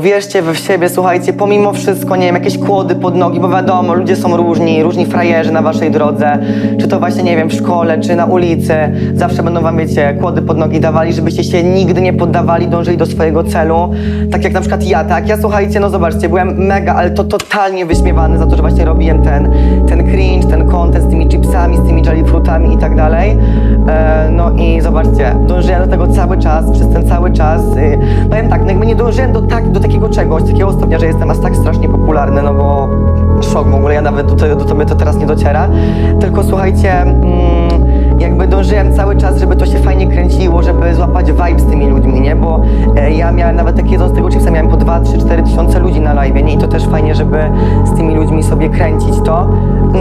Wierzcie we siebie, słuchajcie, pomimo wszystko, nie wiem, jakieś kłody pod nogi, bo wiadomo, ludzie są różni, różni frajerzy na waszej drodze, czy to właśnie, nie wiem, w szkole, czy na ulicy, zawsze będą wam, wiecie, kłody pod nogi dawali, żebyście się nigdy nie poddawali, dążyli do swojego celu, tak jak na przykład ja, tak, ja słuchajcie, no zobaczcie, byłem mega, ale to totalnie wyśmiewany za to, że właśnie robiłem ten, ten cringe, ten content z tymi chipsami, z tymi jellyfruitami i tak dalej, e, no i zobaczcie, dążyłem do tego cały czas, przez ten cały czas, y, powiem tak, no jakby dążyłem do, tak, do takiego czegoś, takiego stopnia, że jestem aż tak strasznie popularny, no bo szok w ogóle, ja nawet do, do tobie to teraz nie dociera, tylko słuchajcie, mm, jakby dążyłem cały czas, żeby to się fajnie kręciło, żeby złapać vibe z tymi ludźmi, nie, bo e, ja miałem nawet tak jedząc tego chipsa, miałem po 2, 3, 4 tysiące ludzi na live, nie, i to też fajnie, żeby z tymi ludźmi sobie kręcić to,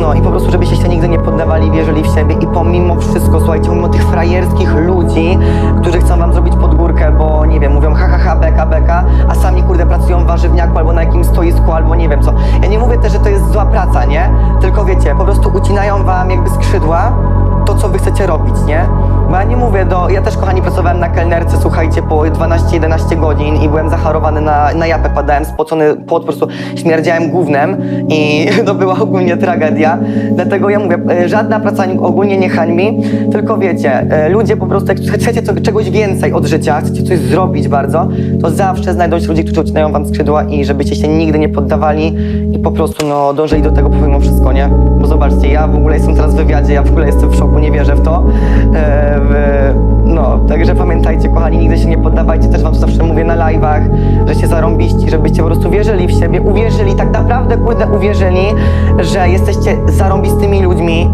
no i po prostu, żebyście się nigdy nie poddawali, wierzyli w siebie. I pomimo wszystko, słuchajcie, mimo tych frajerskich ludzi, którzy chcą wam zrobić pod górkę, bo nie wiem, beka, beka, a sami kurde pracują w warzywniaku albo na jakimś stoisku, albo nie wiem co. Ja nie mówię też, że to jest zła praca, nie? Tylko wiecie, po prostu ucinają wam jakby skrzydła, chcecie robić, nie? Bo ja nie mówię do... Ja też, kochani, pracowałem na kelnerce, słuchajcie, po 12-11 godzin i byłem zachorowany na, na japę, padałem spocony po prostu śmierdziałem gównem i to była ogólnie tragedia. Dlatego ja mówię, e, żadna praca nie- ogólnie nie hańbi, tylko wiecie, e, ludzie po prostu, jak chcecie czegoś więcej od życia, chcecie coś zrobić bardzo, to zawsze znajdą się ludzie, którzy ucinają wam skrzydła i żebyście się nigdy nie poddawali i po prostu, no, dążyli do tego pomimo wszystko, nie? Bo zobaczcie, ja w ogóle jestem teraz w wywiadzie, ja w ogóle jestem w szoku, nie wierzę w to. E, w, no, także pamiętajcie, kochani, nigdy się nie poddawajcie, też wam to zawsze mówię na live'ach, że się zarąbiści, żebyście po prostu wierzyli w siebie, uwierzyli, tak naprawdę, kurde, uwierzyli, że jesteście zarąbistymi ludźmi,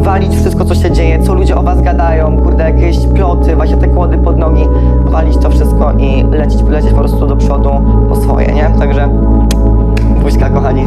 walić wszystko, co się dzieje, co ludzie o was gadają, kurde, jakieś ploty, właśnie te kłody pod nogi, walić to wszystko i lecieć, lecieć po prostu do przodu po swoje, nie? Także Błyska kochani.